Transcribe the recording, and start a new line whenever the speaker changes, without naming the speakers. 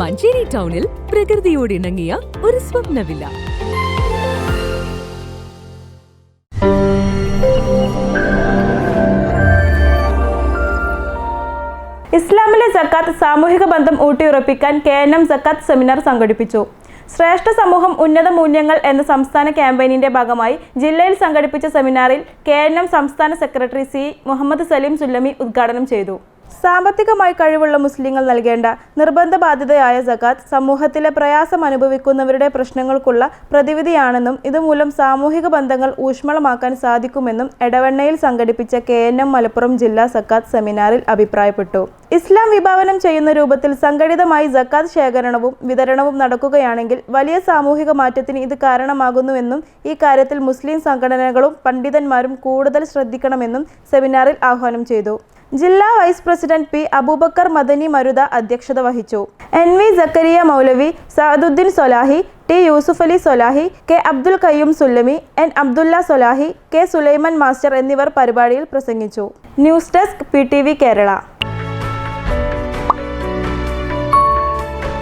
മഞ്ചേരി ടൗണിൽ പ്രകൃതിയോട് ഇണങ്ങിയ ഒരു സ്വപ്നവില്ല.
ഇസ്ലാമിലെ സക്കാത്ത് സാമൂഹിക ബന്ധം ഊട്ടിയുറപ്പിക്കാൻ കെ എൻ എം സക്കാത്ത് സെമിനാർ സംഘടിപ്പിച്ചു. ശ്രേഷ്ഠ സമൂഹം ഉന്നത മൂല്യങ്ങൾ എന്ന സംസ്ഥാന ക്യാമ്പയിനിന്റെ ഭാഗമായി ജില്ലയിൽ സംഘടിപ്പിച്ച സെമിനാറിൽ കെ സംസ്ഥാന സെക്രട്ടറി സി മുഹമ്മദ് സലീം സുല്ലമി ഉദ്ഘാടനം ചെയ്തു. സാമ്പത്തികമായി കഴിവുള്ള മുസ്ലിങ്ങൾ നൽകേണ്ട നിർബന്ധ ബാധ്യതയായ സക്കാത്ത് സമൂഹത്തിലെ പ്രയാസം അനുഭവിക്കുന്നവരുടെ പ്രശ്നങ്ങൾക്കുള്ള പ്രതിവിധിയാണെന്നും ഇതുമൂലം സാമൂഹിക ബന്ധങ്ങൾ ഊഷ്മളമാക്കാൻ സാധിക്കുമെന്നും എടവണ്ണയിൽ സംഘടിപ്പിച്ച കെ മലപ്പുറം ജില്ലാ സക്കാത്ത് സെമിനാറിൽ അഭിപ്രായപ്പെട്ടു. ഇസ്ലാം വിഭാവനം ചെയ്യുന്ന രൂപത്തിൽ സംഘടിതമായി സക്കാത്ത് ശേഖരണവും വിതരണവും നടക്കുകയാണെങ്കിൽ വലിയ സാമൂഹിക മാറ്റത്തിന് ഇത് കാരണമാകുന്നുവെന്നും ഈ കാര്യത്തിൽ മുസ്ലിം സംഘടനകളും പണ്ഡിതന്മാരും കൂടുതൽ ശ്രദ്ധിക്കണമെന്നും സെമിനാറിൽ ആഹ്വാനം ചെയ്തു. ജില്ലാ vice president P Abubakar Madani Maruta അധ്യക്ഷത വഹിച്ചു. N V Jakkariya Moulavi Saaduddeen Swalahi T Yusuf Ali Swalahi K Abdul Qayyum Sullami N Abdulla Swalahi K Sulaiman master എന്നിവർ പരിപാടിയിൽ പ്രസംഗിച്ചു. News desk P Kerala.